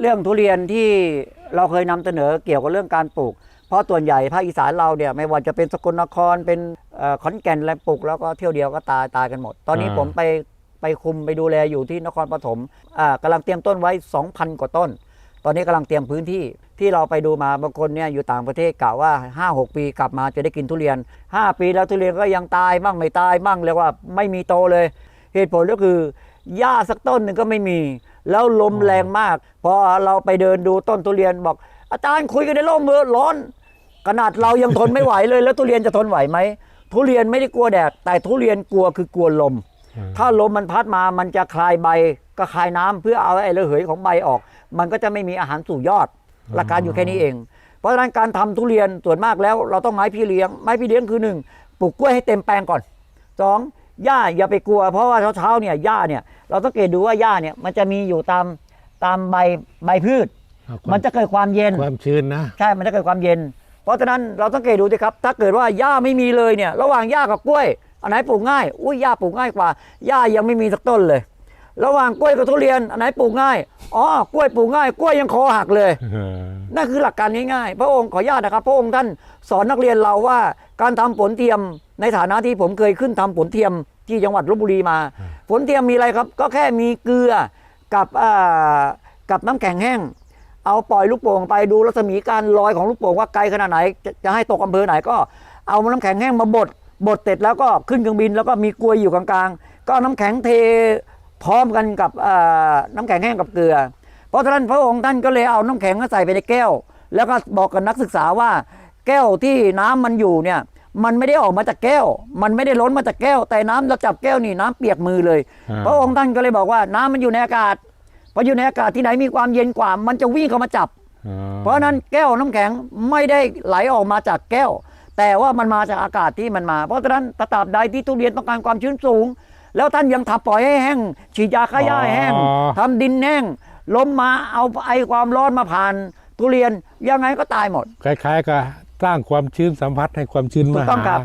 เรื่องทุเรียนที่เราเคยนำเสนอเกี่ยวกับเรื่องการปลูก เพราะส่วนใหญ่ภาคอีสานเราเนี่ยไม่ว่าจะเป็นสกลนครเป็นเอ่อขอนแก่นอะไรปลูกแล้วก็เที่ยวเดียวก็ตายตายกันหมด ตอนนี้อ่าผมไปไปคุมไปดูแลอยู่ที่นครปฐมอ่ากำลังเตรียมต้นไว้ 2,000 กว่าต้น ตอนนี้กำลังเตรียมพื้นที่ที่เราไปดูมาบางคนเนี่ยอยู่ต่างประเทศกะว่า 5-6 ปีกลับมาจะได้กินทุเรียน 5 ปีแล้วทุเรียนก็ยังตายบ้างไม่ตายบ้างเรียกว่าไม่มีโตเลย เหตุผลก็คือหญ้าสักต้นหนึ่งก็ไม่มี แล้วลมแรงมาก พอเราไปเดินดูต้นทุเรียนบอก อาจารย์คุยกันในร่มมือร้อน ขนาดเรายังทนไม่ไหวเลย แล้วทุเรียนจะทนไหวไหมทุเรียนไม่ได้กลัวแดดแต่ทุเรียนกลัวคือกลัวลม ถ้าลมมันพัดมามันจะคลายใบก็คลายน้ำเพื่อเอาไอ้ระเหยของใบออก มันก็จะไม่มีอาหารสู่ยอดหลักการอยู่แค่นี้เอง เพราะฉะนั้นการทำทุเรียนส่วนมากแล้ว เราต้องไม้พี่เลี้ยงไม้พี่เลี้ยงคือหนึ่งปลูกกล้วยให้เต็มแปลงก่อนสอง หญ้าอย่าไปกลัว เพราะว่าเช้าๆเนี่ยหญ้าเนี่ยเราต้องเกตดูว่าหญ้าเนี่ยมันจะมีอยู่ตามตามใบใบพืชเอาความมันจะเกิดความเย็นความชื้นนะใช่มันจะเกิดความเย็น เพราะฉะนั้นเราต้องเกตดูสิครับ ถ้าเกิดว่าหญ้าไม่มีเลยเนี่ย ระหว่างหญ้ากับกล้วยอันไหนปลูกง่ายอุ้ยหญ้าปลูกง่ายกว่าหญ้ายังไม่มีสักต้นเลย ระหว่างกล้วยกับทุเรียนอันไหนปลูกง่ายอ๋อกล้วยปลูกง่าย กล้วยยังคอหักเลยนั่นคือหลักการง่ายๆ พระองค์ขออนุญาตนะครับ พระองค์ท่านสอนนักเรียนเราว่าการทำผลเทียมในฐานะที่ผมเคยขึ้นทำผลเทียม ที่จังหวัดลบบุรีมาผลเทียมมีอะไรครับ ก็แค่มีเกลือกับอ่ากับน้ำแข็งแห้ง เอาปล่อยลูกโป่งไปดูรัศมีการลอยของลูกโป่งว่าไกลขนาดไหนจะจะให้ตกอำเภอไหนก็เอาน้ำแข็งแห้งมาบดบดเสร็จแล้วก็ขึ้นเครื่องบินแล้วก็มีกลวยอยู่กลางๆ ก็เอาน้ำแข็งเทพร้อมกันกับอ่าน้ำแข็งแห้งกับเกลือ เพราะฉะนั้นพระองค์ท่านก็เลยเอาน้ำแข็งมาใส่ไปในแก้ว แล้วก็บอกกับนักศึกษาว่า แก้วที่น้ำมันอยู่เนี่ย มันไม่ได้ออกมาจากแก้ว มันไม่ได้ล้นมาจากแก้ว แต่น้ำเราจับแก้วนี่น้ำเปียกมือเลยอ่าพระองค์ท่านก็เลยบอกว่าน้ำมันอยู่ในอากาศพออยู่ในอากาศที่ไหนมีความเย็นกว่า มันจะวิ่งเข้ามาจับ เพราะฉะนั้นแก้วน้ำแข็งไม่ได้ไหลออกมาจากแก้ว แต่ว่ามันมาจากอากาศที่มันมา เพราะฉะนั้นตราบใดที่ทุเรียนต้องการความชื้นสูง แล้วท่านยังทับปล่อยให้แห้ง ฉีดยาฆ่าหญ้าให้แห้งอ๋อทำดินแห้งลมมาเอาไอความร้อนมาผ่านทุเรียนยังไงก็ตายหมด คล้ายๆกับ สร้างความชื้นสัมผัสให้ความชื้นมาหา